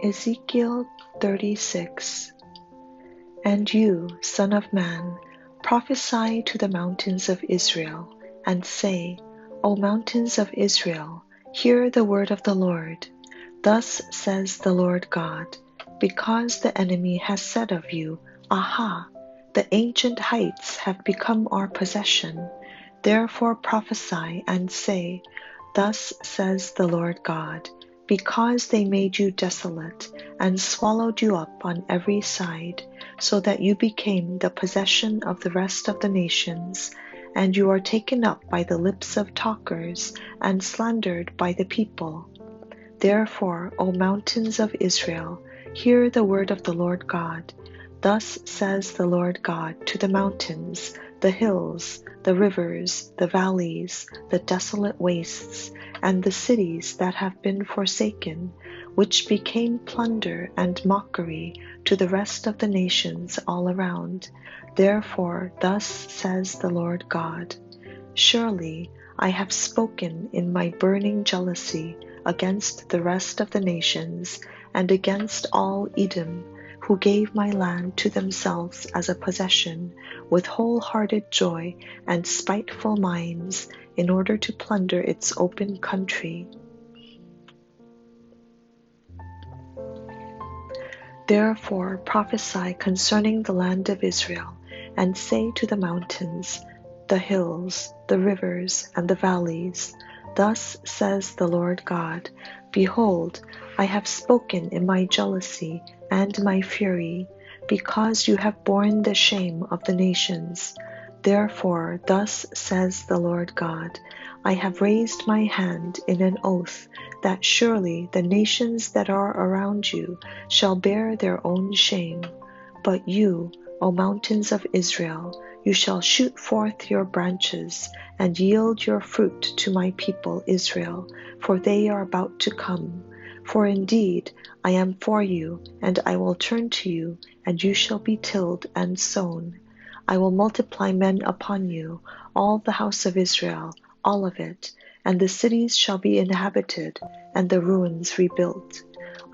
Ezekiel 36 And you, Son of Man, prophesy to the mountains of Israel, and say, O mountains of Israel, hear the word of the Lord. Thus says the Lord God, because the enemy has said of you, Aha, the ancient heights have become our possession. Therefore prophesy and say, Thus says the Lord God, because they made you desolate and swallowed you up on every side, so that you became the possession of the rest of the nations, and you are taken up by the lips of talkers and slandered by the people. Therefore, O mountains of Israel, hear the word of the Lord God. Thus says the Lord God to the mountains, the hills, the rivers, the valleys, the desolate wastes, and the cities that have been forsaken, which became plunder and mockery to the rest of the nations all around. Therefore, thus says the Lord God Surely I have spoken in my burning jealousy against the rest of the nations and against all Edom, who gave my land to themselves as a possession with wholehearted joy and spiteful minds in order to plunder its open country. Therefore prophesy concerning the land of Israel, and say to the mountains, the hills, the rivers, and the valleys, Thus says the Lord God Behold, I have spoken in my jealousy and my fury, because you have borne the shame of the nations. Therefore, thus says the Lord God I have raised my hand in an oath that surely the nations that are around you shall bear their own shame. But you, O mountains of Israel, you shall shoot forth your branches and yield your fruit to my people Israel, for they are about to come. For indeed I am for you, and I will turn to you, and you shall be tilled and sown. I will multiply men upon you, all the house of Israel, all of it, and the cities shall be inhabited, and the ruins rebuilt.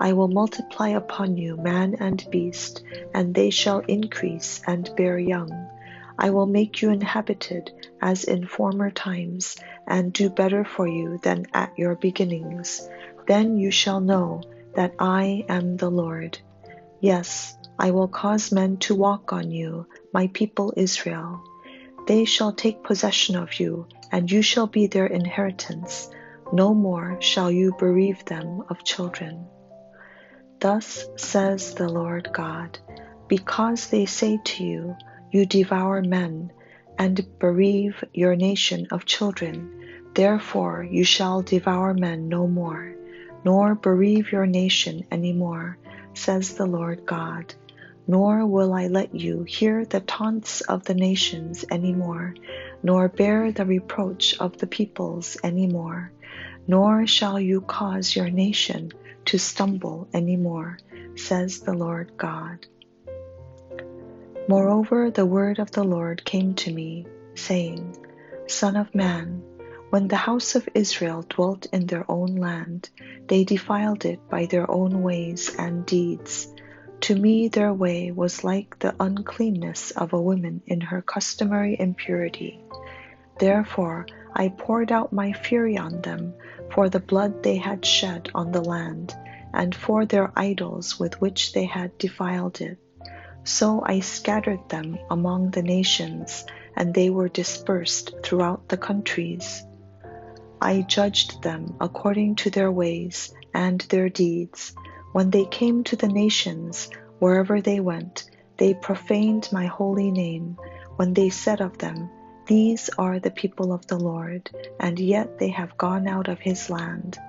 I will multiply upon you man and beast, and they shall increase and bear young. I will make you inhabited as in former times, and do better for you than at your beginnings. Then you shall know that I am the Lord. Yes, I will cause men to walk on you, my people Israel. They shall take possession of you, and you shall be their inheritance. No more shall you bereave them of children. Thus says the Lord God, because they say to you, you devour men, and bereave your nation of children. Therefore you shall devour men no more, nor bereave your nation any more, says the Lord God. Nor will I let you hear the taunts of the nations any more, nor bear the reproach of the peoples any more, nor shall you cause your nation to stumble any more, says the Lord God. Moreover, the word of the Lord came to me, saying, Son of man, when the house of Israel dwelt in their own land, they defiled it by their own ways and deeds. To me, their way was like the uncleanness of a woman in her customary impurity. Therefore, I poured out my fury on them for the blood they had shed on the land, and for their idols with which they had defiled it. So I scattered them among the nations, and they were dispersed throughout the countries. I judged them according to their ways and their deeds. When they came to the nations, wherever they went, they profaned my holy name, when they said of them, These are the people of the Lord, and yet they have gone out of his land.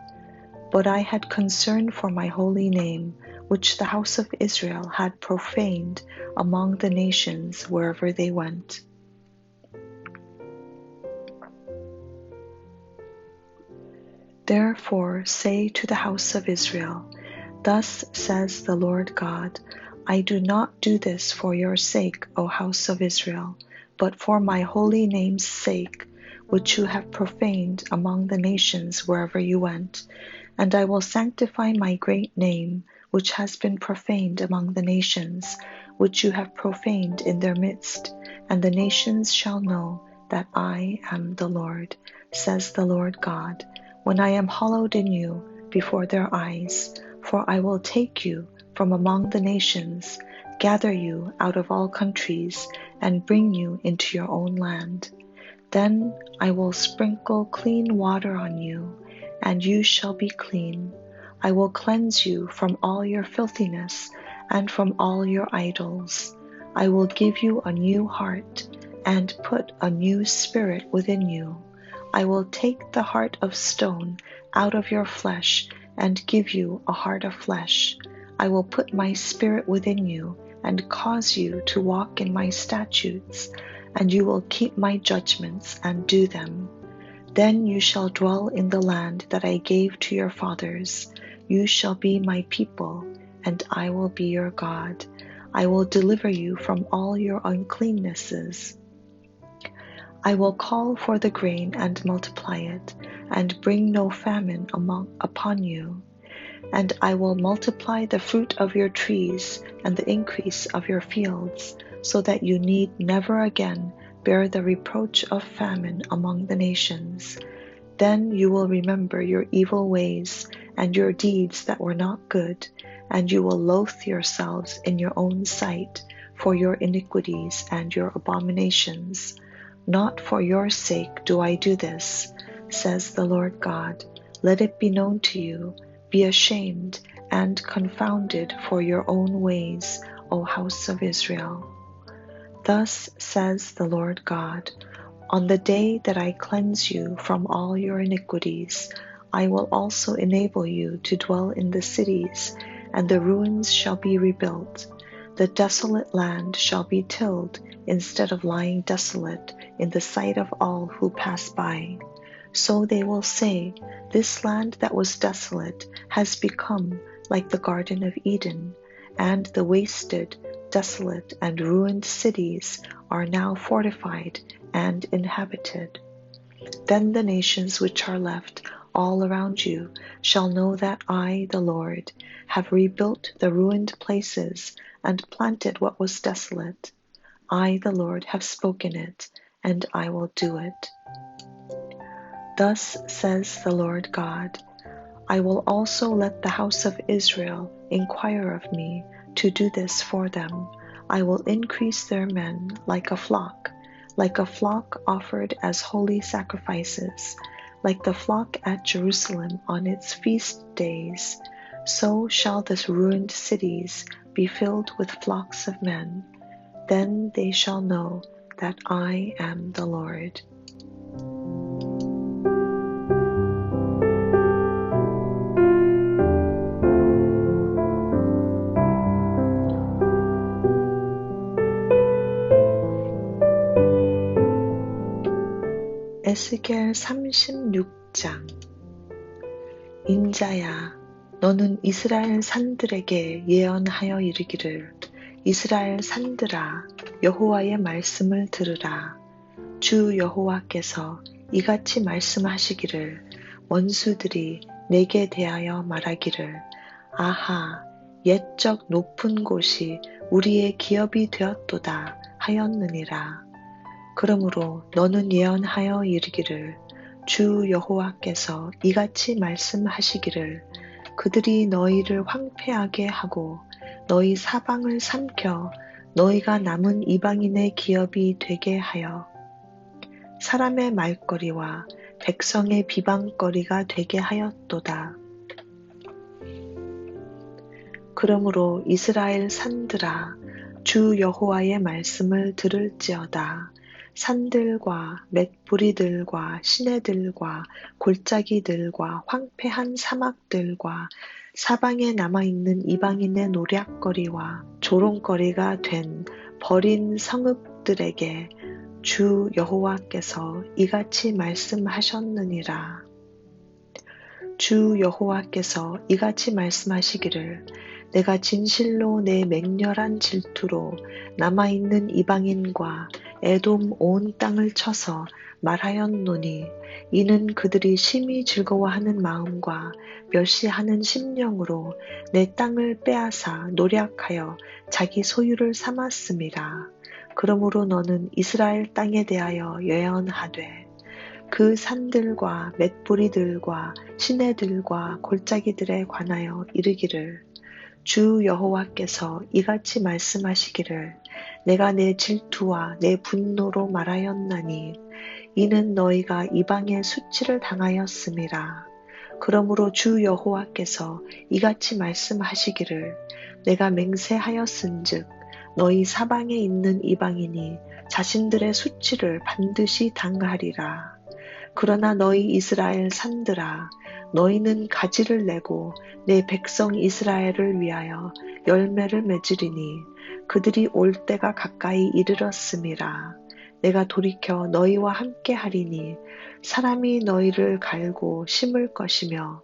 But I had concern for my holy name which the house of Israel had profaned among the nations wherever they went. Therefore say to the house of Israel, Thus says the Lord God, I do not do this for your sake, O house of Israel, but for my holy name's sake, which you have profaned among the nations wherever you went And I will sanctify my great name, which has been profaned among the nations, which you have profaned in their midst, and the nations shall know that I am the Lord, says the Lord God, when I am hallowed in you before their eyes. For I will take you from among the nations, gather you out of all countries, and bring you into your own land. Then I will sprinkle clean water on you, and you shall be clean. I will cleanse you from all your filthiness and from all your idols. I will give you a new heart and put a new spirit within you. I will take the heart of stone out of your flesh and give you a heart of flesh. I will put my spirit within you and cause you to walk in my statutes, and you will keep my judgments and do them. Then you shall dwell in the land that I gave to your fathers. You shall be my people, and I will be your God. I will deliver you from all your uncleannesses. I will call for the grain and multiply it, and bring no famine among, upon you. And I will multiply the fruit of your trees and the increase of your fields, so that you need never again bear the reproach of famine among the nations. Then you will remember your evil ways and your deeds that were not good, and you will loathe yourselves in your own sight for your iniquities and your abominations. Not for your sake do I do this, says the Lord God. Let it be known to you. Be ashamed and confounded for your own ways, O house of Israel. Thus says the Lord God On the day that I cleanse you from all your iniquities, I will also enable you to dwell in the cities, and the ruins shall be rebuilt. The desolate land shall be tilled instead of lying desolate in the sight of all who pass by. So they will say, This land that was desolate has become like the Garden of Eden, and the wasted, desolate, and ruined cities are now fortified and inhabited. Then the nations which are left all around you shall know that I, the Lord, have rebuilt the ruined places and planted what was desolate. I, the Lord, have spoken it and I will do it. Thus says the Lord God I will also let the house of Israel inquire of me to do this for them. I will increase their men like a flock, like a flock offered as holy sacrifices, like the flock at Jerusalem on its feast days. So shall the ruined cities be filled with flocks of men. Then they shall know that I am the Lord. 에스겔 36장 인자야 너는 이스라엘 산들에게 예언하여 이르기를 이스라엘 산들아 여호와의 말씀을 들으라. 주 여호와께서 이같이 말씀하시기를 원수들이 내게 대하여 말하기를 아하 옛적 높은 곳이 우리의 기업이 되었도다 하였느니라. 그러므로 너는 예언하여 이르기를 주 여호와께서 이같이 말씀하시기를 그들이 너희를 황폐하게 하고 너희 사방을 삼켜 너희가 남은 이방인의 기업이 되게 하여 사람의 말거리와 백성의 비방거리가 되게 하였도다. 그러므로 이스라엘 산들아 주 여호와의 말씀을 들을지어다. 산들과 맷뿌리들과 시내들과 골짜기들과 황폐한 사막들과 사방에 남아있는 이방인의 노략거리와 조롱거리가 된 버린 성읍들에게 주 여호와께서 이같이 말씀하셨느니라. 주 여호와께서 이같이 말씀하시기를 내가 진실로 내 맹렬한 질투로 남아있는 이방인과 에돔 온 땅을 쳐서 말하였노니 이는 그들이 심히 즐거워하는 마음과 멸시하는 심령으로 내 땅을 빼앗아 노력하여 자기 소유를 삼았습니다. 그러므로 너는 이스라엘 땅에 대하여 예언하되 그 산들과 맷뿌리들과 시내들과 골짜기들에 관하여 이르기를 주 여호와께서 이같이 말씀하시기를 내가 내 질투와 내 분노로 말하였나니 이는 너희가 이방의 수치를 당하였음이라. 그러므로 주 여호와께서 이같이 말씀하시기를 내가 맹세하였은즉 너희 사방에 있는 이방인이 자신들의 수치를 반드시 당하리라. 그러나 너희 이스라엘 산들아 너희는 가지를 내고 내 백성 이스라엘을 위하여 열매를 맺으리니 그들이 올 때가 가까이 이르렀음이라. 내가 돌이켜 너희와 함께 하리니 사람이 너희를 갈고 심을 것이며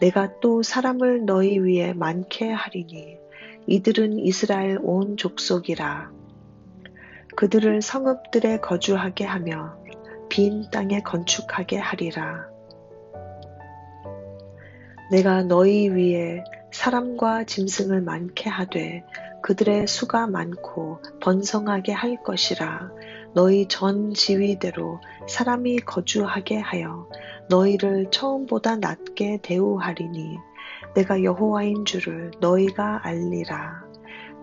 내가 또 사람을 너희 위에 많게 하리니 이들은 이스라엘 온 족속이라. 그들을 성읍들에 거주하게 하며 빈 땅에 건축하게 하리라. 내가 너희 위에 사람과 짐승을 많게 하되 그들의 수가 많고 번성하게 할 것이라 너희 전 지위대로 사람이 거주하게 하여 너희를 처음보다 낮게 대우하리니 내가 여호와인 줄을 너희가 알리라.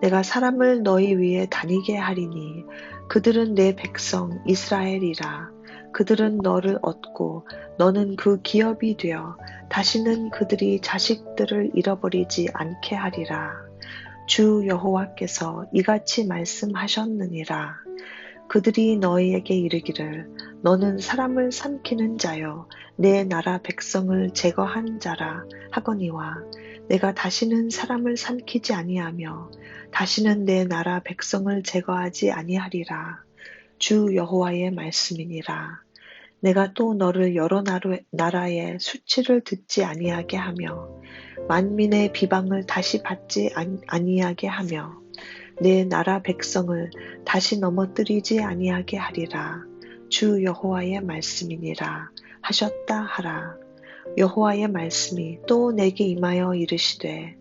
내가 사람을 너희 위에 다니게 하리니 그들은 내 백성 이스라엘이라. 그들은 너를 얻고 너는 그 기업이 되어 다시는 그들이 자식들을 잃어버리지 않게 하리라. 주 여호와께서 이같이 말씀하셨느니라. 그들이 너희에게 이르기를 너는 사람을 삼키는 자여 내 나라 백성을 제거한 자라 하거니와 내가 다시는 사람을 삼키지 아니하며 다시는 내 나라 백성을 제거하지 아니하리라. 주 여호와의 말씀이니라. 내가 또 너를 여러 나라의 수치를 듣지 아니하게 하며 만민의 비방을 다시 받지 아니하게 하며 내 나라 백성을 다시 넘어뜨리지 아니하게 하리라. 주 여호와의 말씀이니라 하셨다 하라. 여호와의 말씀이 또 내게 임하여 이르시되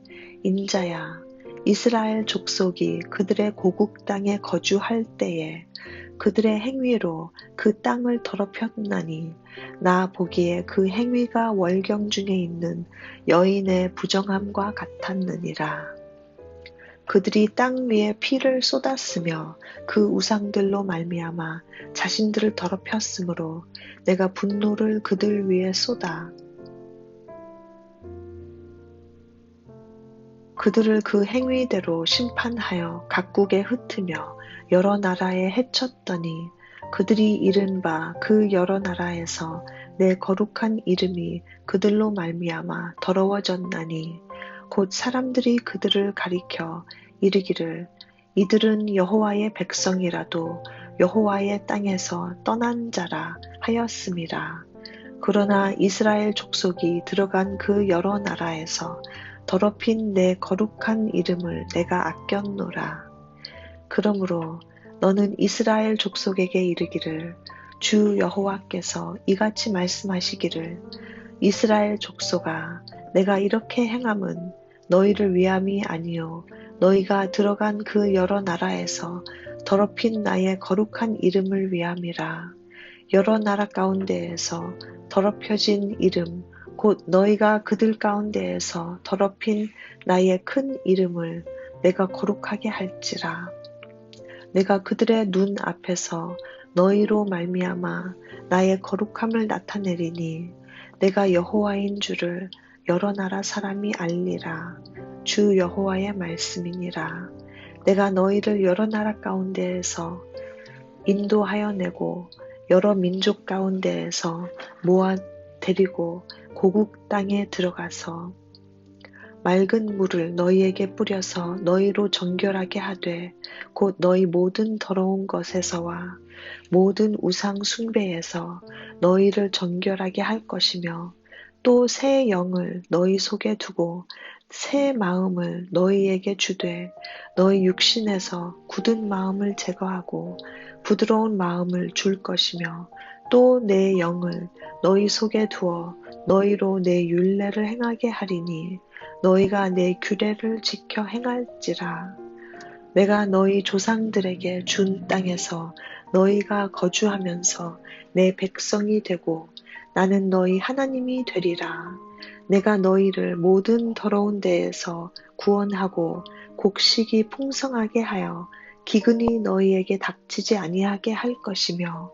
인자야 이스라엘 족속이 그들의 고국 땅에 거주할 때에 그들의 행위로 그 땅을 더럽혔나니 나 보기에 그 행위가 월경 중에 있는 여인의 부정함과 같았느니라. 그들이 땅 위에 피를 쏟았으며 그 우상들로 말미암아 자신들을 더럽혔으므로 내가 분노를 그들 위에 쏟아 그들을 그 행위대로 심판하여 각국에 흩으며 여러 나라에 해쳤더니 그들이 잃은 바그 여러 나라에서 내 거룩한 이름이 그들로 말미암아 더러워졌나니 곧 사람들이 그들을 가리켜 이르기를 이들은 여호와의 백성이라도 여호와의 땅에서 떠난 자라 하였음이라. 그러나 이스라엘 족속이 들어간 그 여러 나라에서 더럽힌 내 거룩한 이름을 내가 아꼈노라. 그러므로 너는 이스라엘 족속에게 이르기를 주 여호와께서 이같이 말씀하시기를 이스라엘 족속아 내가 이렇게 행함은 너희를 위함이 아니요 너희가 들어간 그 여러 나라에서 더럽힌 나의 거룩한 이름을 위함이라. 여러 나라 가운데에서 더럽혀진 이름 곧 너희가 그들 가운데에서 더럽힌 나의 큰 이름을 내가 거룩하게 할지라 내가 그들의 눈 앞에서 너희로 말미암아 나의 거룩함을 나타내리니 내가 여호와인 줄을 여러 나라 사람이 알리라. 주 여호와의 말씀이니라. 내가 너희를 여러 나라 가운데에서 인도하여 내고 여러 민족 가운데에서 모아 데리고 고국 땅에 들어가서 맑은 물을 너희에게 뿌려서 너희로 정결하게 하되 곧 너희 모든 더러운 것에서와 모든 우상 숭배에서 너희를 정결하게 할 것이며 또 새 영을 너희 속에 두고 새 마음을 너희에게 주되 너희 육신에서 굳은 마음을 제거하고 부드러운 마음을 줄 것이며 또 내 영을 너희 속에 두어 너희로 내 율례를 행하게 하리니 너희가 내 규례를 지켜 행할지라. 내가 너희 조상들에게 준 땅에서 너희가 거주하면서 내 백성이 되고 나는 너희 하나님이 되리라. 내가 너희를 모든 더러운 데에서 구원하고 곡식이 풍성하게 하여 기근이 너희에게 닥치지 아니하게 할 것이며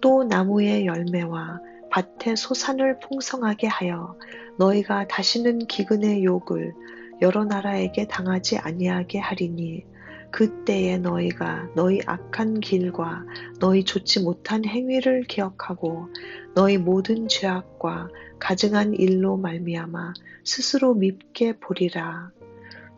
또 나무의 열매와 밭의 소산을 풍성하게 하여 너희가 다시는 기근의 욕을 여러 나라에게 당하지 아니하게 하리니 그때에 너희가 너희 악한 길과 너희 좋지 못한 행위를 기억하고 너희 모든 죄악과 가증한 일로 말미암아 스스로 밉게 보리라.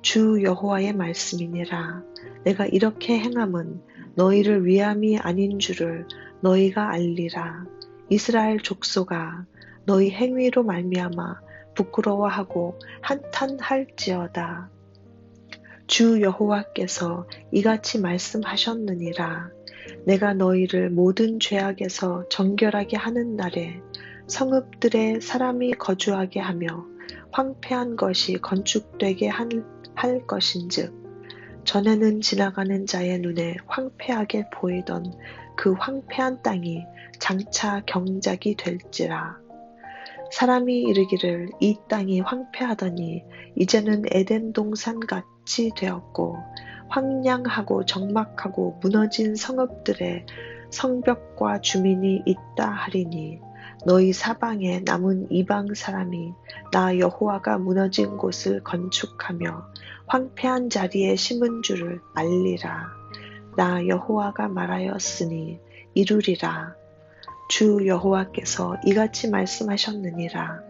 주 여호와의 말씀이니라. 내가 이렇게 행함은 너희를 위함이 아닌 줄을 너희가 알리라. 이스라엘 족속아 너희 행위로 말미암아 부끄러워하고 한탄할지어다. 주 여호와께서 이같이 말씀하셨느니라. 내가 너희를 모든 죄악에서 정결하게 하는 날에 성읍들에 사람이 거주하게 하며 황폐한 것이 건축되게 할 것인즉 전에는 지나가는 자의 눈에 황폐하게 보이던 그 황폐한 땅이 장차 경작이 될지라. 사람이 이르기를 이 땅이 황폐하더니 이제는 에덴 동산 같이 되었고 황량하고 적막하고 무너진 성읍들의 성벽과 주민이 있다 하리니 너희 사방에 남은 이방 사람이 나 여호와가 무너진 곳을 건축하며 황폐한 자리에 심은 줄을 알리라. 나 여호와가 말하였으니 이루리라. 주 여호와께서 이같이 말씀하셨느니라.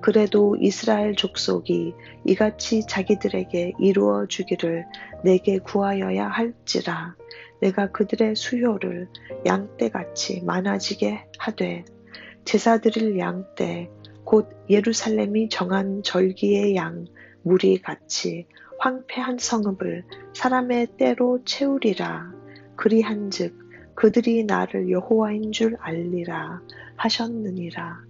그래도 이스라엘 족속이 이같이 자기들에게 이루어 주기를 내게 구하여야 할지라. 내가 그들의 수요를 양떼같이 많아지게 하되 제사 드릴 양떼 곧 예루살렘이 정한 절기의 양 무리 같이 황폐한 성읍을 사람의 때로 채우리라. 그리한즉 그들이 나를 여호와인 줄 알리라 하셨느니라.